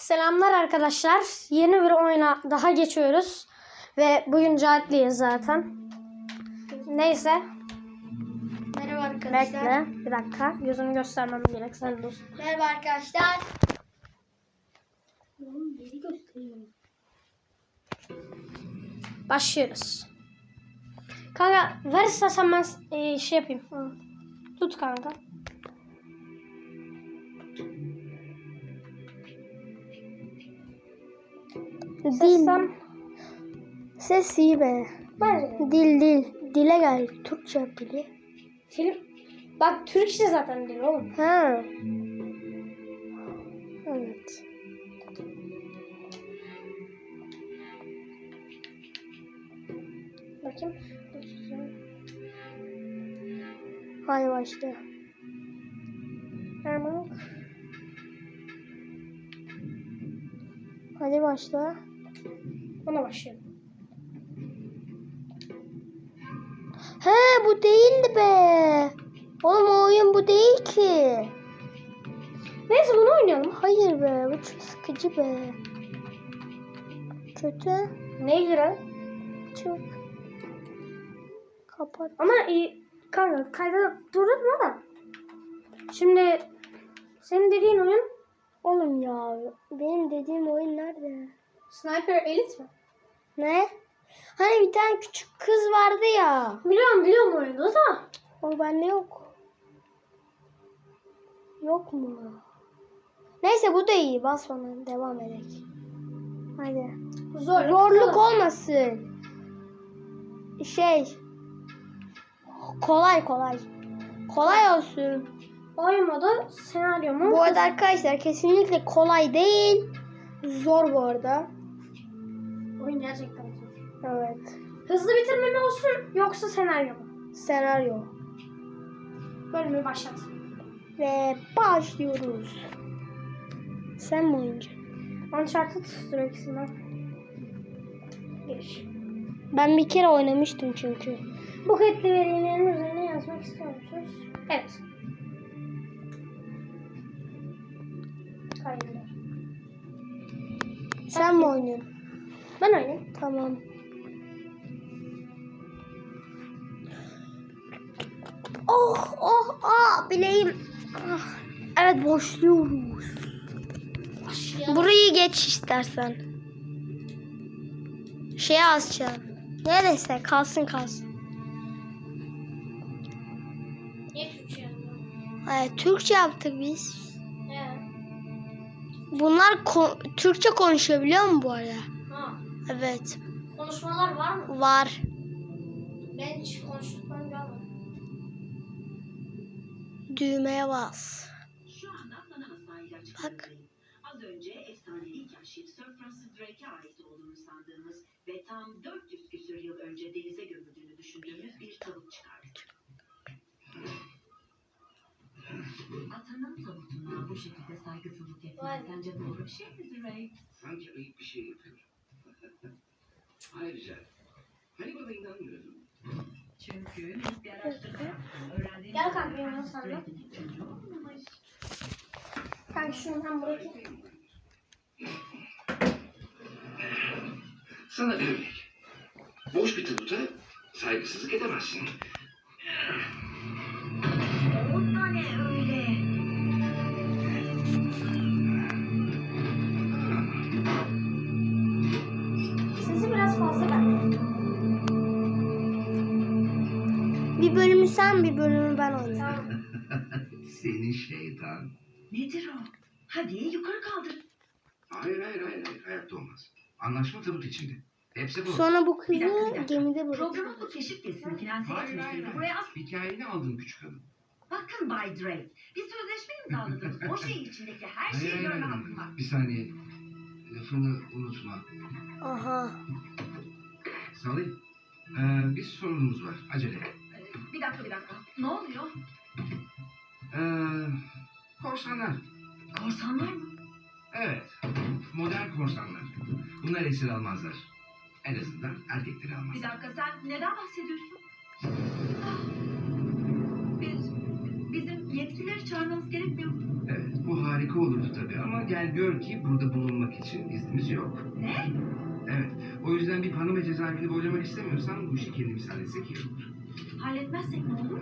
Selamlar arkadaşlar. Yeni bir oyuna daha geçiyoruz. Ve bugün Cahit'liyiz zaten. Neyse. Merhaba arkadaşlar. Bekle. Bir dakika. Gözümü göstermem gerek. Sen dur. Merhaba arkadaşlar. Başlıyoruz. Kanka ver istersen ben e, şey yapayım. Tut kanka. Sessem. Ses iyi be. Bence. Dil dil. Dile gel. Türkçe dili. Film. Bak Türkçe zaten değil oğlum. Ha. Evet. Bakayım. Hadi başla. Ermanlık. Hadi başla. Ona başlayalım. He bu değildi be. Oğlum o oyun bu değil ki. Neyse bunu oynayalım. Hayır be bu çok sıkıcı be. Kötü. Neye girelim? Çok. Kapat. Ama iyi. Kanka kayda durdurma da. Şimdi senin dediğin oyun Oğlum ya benim dediğim oyun nerede? Sniper Elite mi? Ne? Hani bir tane küçük kız vardı ya. Biliyorum biliyorum oyunu da. O bende yok. Yok mu? Neyse bu da iyi. Bas ona. Devam edelim. Hadi. Zor. Zorluk olmasın. Şey. Kolay kolay. Kolay olsun. Oyun modu senaryo mu? Bu arada arkadaşlar kesinlikle kolay değil. Zor bu arada. Oyun gerçekten zor. Evet. Hızlı bitirme mi olsun yoksa senaryo mu? Senaryo. Bölümü başlat. Ve başlıyoruz. Sen mi oyuncu? Uncharted sürekisinden. Giriş. Ben bir kere oynamıştım çünkü. Buketli verilerin üzerine yazmak istiyor musunuz? Evet. Kaydılar. Sen mi oynuyorsun? Ben oynayayım. Tamam. Oh oh ah bileğim. Ah. Evet boşluyoruz. Burayı geç istersen. Şeye asacağım. Neyse kalsın kalsın. Niye Türkçe? Evet, Türkçe yaptık biz. He. Bunlar ko- Türkçe konuşuyor biliyor musun bu arada? Evet. Konuşmalar var mı? Var. Ben hiç konuştuklarını görmedim. Düğmeye bas. Şu anda Panama sahil Bak. Az önce efsanevi keşif Sir Francis Drake'e ait olduğunu sandığımız ve tam 400 küsur yıl önce denize gömüldüğünü düşündüğümüz bir tavuk çıkardık. Atanın tabutuna bu şekilde saygısızlık Vay. etmek sence doğru bir şey mi Drake? Sanki ayıp bir şey yapıyor. Ayrıca hani bana inanmıyordun? Çünkü biz bir araştırma yaptık. Öğrendiğimiz Gel kanka, yanına olmamış. Kanka şunu hem bırakayım. Sana bir örnek. Boş bir tabuta saygısızlık edemezsin. Bölümü sen bir bölümü ben. Tamam. Seni şeytan. Nedir o? Hadi yukarı kaldır. Hayır hayır hayır, hayır hayatta olmaz. Anlaşma tabut içinde. Hepsi bu. Sonra bu kızı Bir dakika, bir dakika. gemide bırak. Programın bu keşif gezisini finanse Hayır hayır hayır. buraya as... Hikayeni aldın küçük hanım. Bakın Bay Drake, biz sözleşme imzaladık. o şeyin içindeki her Hayır şeyi hayır görme hayır. hakkım var. Bir saniye. Lafını unutma. Aha. Salih. Ee, bir sorunumuz var. Acele. Bir dakika, bir dakika. Ne oluyor? Ee, korsanlar. Korsanlar mı? Evet. Modern korsanlar. Bunlar esir almazlar. En azından erkekleri Bir almazlar. dakika, sen neden bahsediyorsun? Ah, Biz, bizim yetkilileri çağırmamız gerekmiyor mu? Evet. Bu harika olurdu tabii ama gel gör ki burada bulunmak için iznimiz yok. Ne? Evet. O yüzden bir Panama cezaevini boylamak istemiyorsan bu işi kendimiz halletsek iyi olur. Halletmezsek ne olur?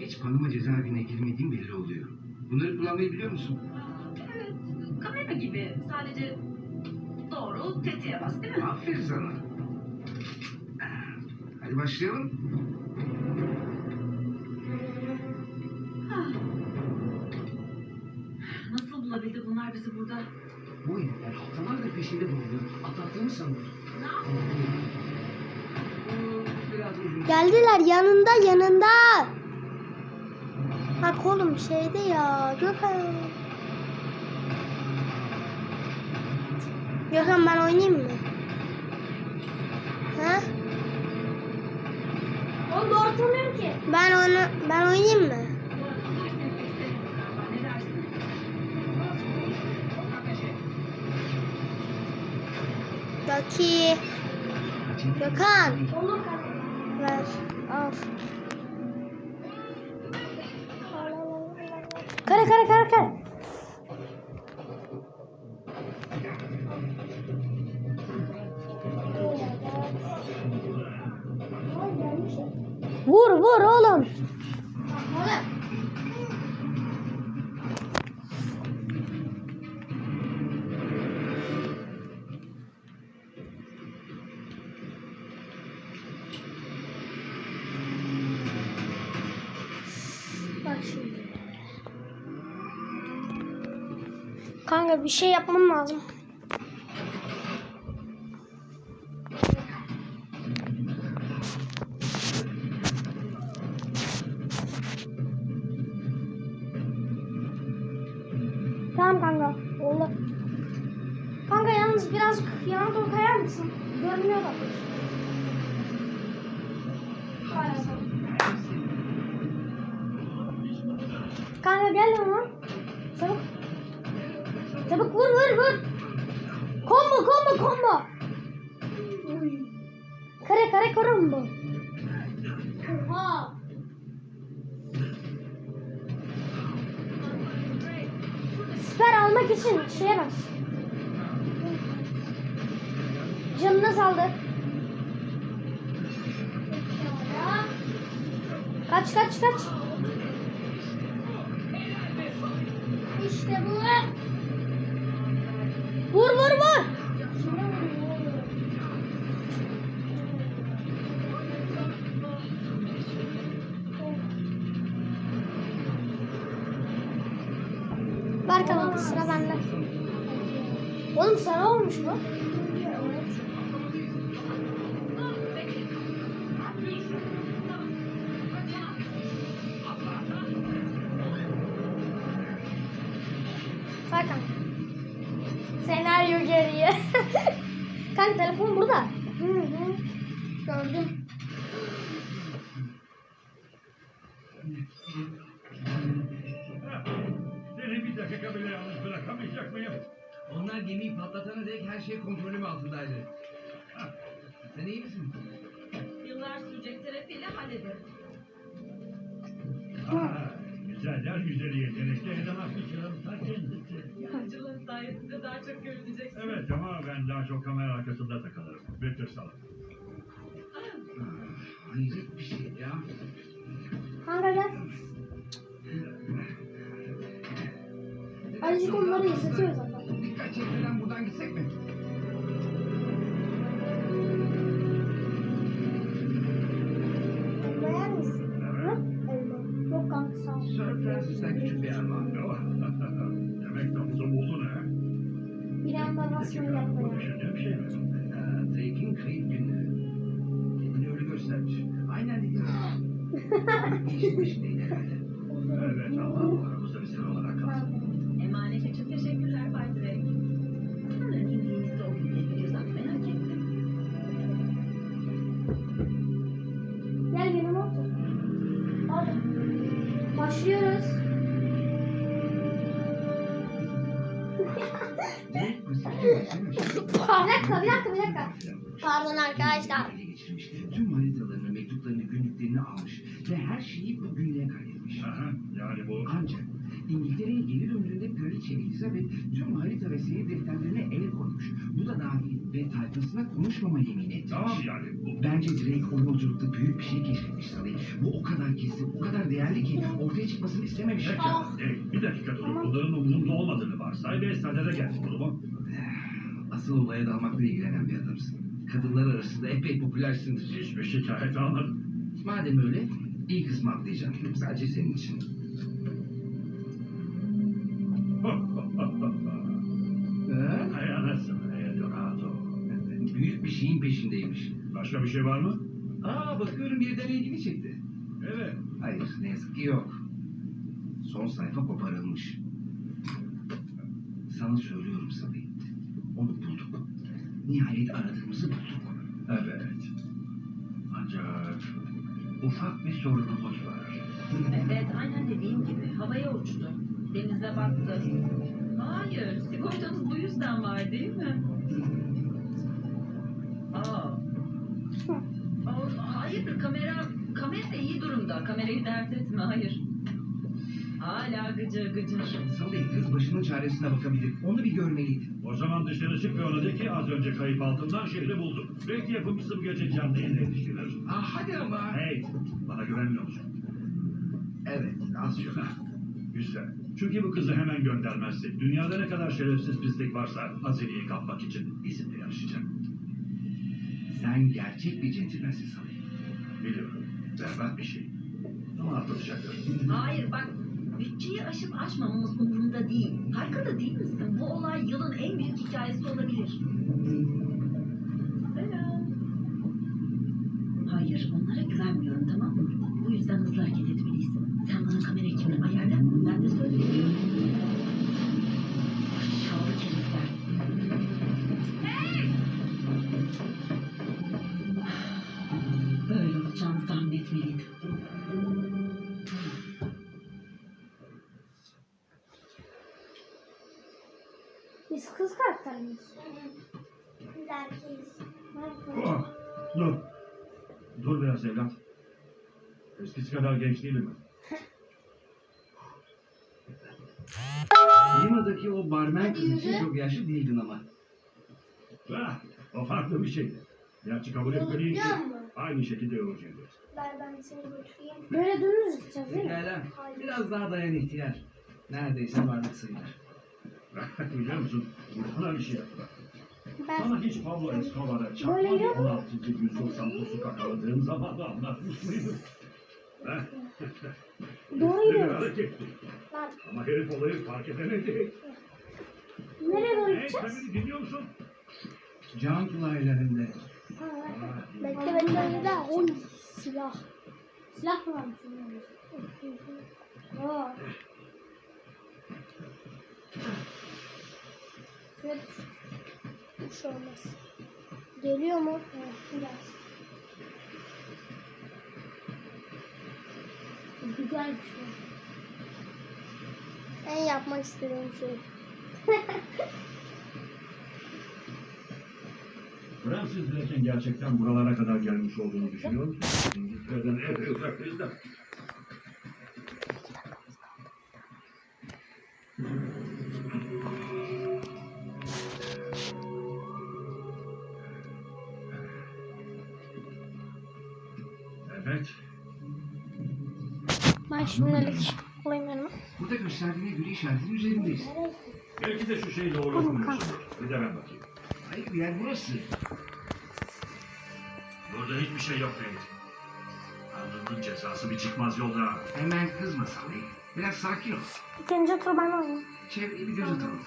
Hiç Panama cezaevine girmediğim belli oluyor. Bunları kullanmayı biliyor musun? Evet, kamera gibi. Sadece doğru tetiğe bas değil mi? Aferin sana. Hadi başlayalım. Ha. Nasıl bulabildi bunlar bizi burada? Bu herifler haftalardır peşinde bulunuyor. Atlattığımı sanıyor. Ne yapıyor? Geldiler yanında yanında. Bak oğlum şeyde ya Gökhan. Gökhan ben oynayayım mı? Ha? Oğlum doğrultamıyorum ki. Ben onu ben oynayayım mı? Göki. Gökhan. Ver. Al. Kare kare kare kare. Vur vur oğlum. Bak bir şey yapmam lazım. Tamam kanka. Oldu. Kanka yalnız birazcık yana doğru kayar mısın? Görünüyor da. Kanka gel ama. Combo combo. Kare kare combo. Oha. Süper almak için şeye bas. Canını saldı. Kaç kaç kaç. İşte bu. Sıra bende. Oğlum sana olmuş bu. Kanka. Senaryo geriye. kanka telefon burada. Hı hı. Gördüm. Onlar gemiyi patlatana dek her şey kontrolüm altındaydı. Sen iyi misin? Yıllar sürecek terapiyle hallederim. Aa, güzeller güzeli yetenekli edemezmişim. Ta kendisi. Yancılığın sayesinde daha çok görüneceksin. Evet ama ben daha çok kamera arkasında takılırım. Bitir salak. Hayret bir şey ya. Gel. Azıcık onları izletiyor Birkaç çevreden buradan gitsek mi? Elma. Yok kanka sağ ol. Sir Francis'ten küçük bir var. Oh, Demek buldun ha? Bir anda dakika, bu yapmaya. düşündüğüm şey mi? Ha, Drake'in kayıp günü. Kendini öyle göstermiş. Aynen dediğim gibi. Bir işin peşindeydi herhalde. Evet ama aramızda bir sır olarak kalsın. Emanet için teşekkürler Bay Drake. Sanırım indiğimizde o gün göz atmayı hak ettim. Gel yanıma otur. Hadi. Başlıyoruz. Ne? Bu sefer Bir dakika bir dakika bir dakika. Pardon arkadaşlar. Tüm haritalarını, mektuplarını, günlüklerini almış. Ve her şeyi bu günlüğe kaydetmiş. Aha, yani bu Ancak İngiltere'ye geri döndüğünde Kraliçe Elizabeth tüm harita tayfasına konuşmama yemin etmiş. Tamam yani. Bu, Bence Drake o yolculukta büyük bir şey keşfetmiş Salih. Bu o kadar gizli, o kadar değerli ki ortaya çıkmasını istememiş. Pekala. Hey, bir dakika dur. Bunların umurunda olmadığını varsay ve sadede gelsin durumu. Asıl olaya dalmakla ilgilenen bir adamsın. Kadınlar arasında epey popülersindir. Hiçbir şikayet almadım. Madem öyle, iyi kısmı atlayacağım. Sadece senin için. Peşindeymiş. Başka bir şey var mı? Aa bakıyorum birden ilgini çekti. Evet. Hayır ne yazık ki yok. Son sayfa koparılmış. Sana söylüyorum Sabi. Onu bulduk. Nihayet aradığımızı bulduk. Evet. Ancak ufak bir sorunumuz var. Evet, aynen dediğim gibi. Havaya uçtu. Denize battı. Hayır, sigortanız bu yüzden var değil mi? Aa. Aa, hayır, kamera, kamera iyi durumda. Kamerayı dert etme, hayır. Hala gıcır gıcır. Sabi kız başının çaresine bakabilir. Onu bir görmeliydin. O zaman dışarı çık ve ona de ki az önce kayıp altından şehri bulduk. Belki yapımcısı bu gece canlı yayına yetiştirir. Aa hadi ama. Hey, bana güvenmiyor musun? Evet az çok. Güzel. Çünkü bu kızı hemen göndermezsek dünyada ne kadar şerefsiz pislik varsa hazineyi kapmak için bizimle yarışacak. Sen gerçek bir centilmensin Sabi. Biliyorum. Berbat bir şey. Ama atlatıcaktır. Hayır, bak. Bütçeyi aşıp aşmamamız umurumda değil. Farkında değil misin? Bu olay yılın en büyük hikayesi olabilir. Selam. Hayır, onlara güvenmiyorum tamam mı? Bu yüzden hızlı hareket etmelisin. Sen bana kamera ekibini ayarla, ben de söz veriyorum. Aşağılık herifler. Böyle kız karakter miyiz? Oh, dur. Dur biraz evlat. Eskisi kadar genç değilim ben. Lima'daki o barmen kız için çok yaşlı değildin ama. Ah, o farklı bir şeydi. Gerçi kabul etmeliyim ki aynı şekilde yolcuydu. Ben, ben seni götüreyim. Böyle dümdüz gideceğiz değil mi? Pekala. Biraz daha dayan ihtiyar. Neredeyse varlık sayılır. Biliyor musun? Bana bir şey yaptılar. Ben Sana hiç Pablo Escobar'a çarpma Böyle bir yok mu? 16. yüzyıl Santos'u kakaladığım zaman da anlatmış mıydım? Doğru hareketti. Ama herif olayı fark edemedi. Nereye doğru Hey, gideceğiz? beni dinliyor musun? Can kulağıylarında. bekle böyle de oy silah. Silah mı varmış? Oo. Evet. Bir şey olmaz. Geliyor mu? Evet, biraz. Güzel bir şey. En yapmak istediğim şey. Fransız Blake'in gerçekten buralara kadar gelmiş olduğunu düşünüyor musun? İngiltere'den epey uzaktayız da. Şimdilik alayım yanıma. Burada gösterdiğine göre işaretin üzerindeyiz. Belki de şu şeyi doğru okumuyorsundur. Bir de ben bakayım. Hayır yer burası. Burada hiçbir şey yok Beyt. Tanrı'nın cezası bir çıkmaz yolda. Hemen kızma Salih. Biraz sakin ol. İkinci tur ben oynayayım. Çevreyi bir göz atalım.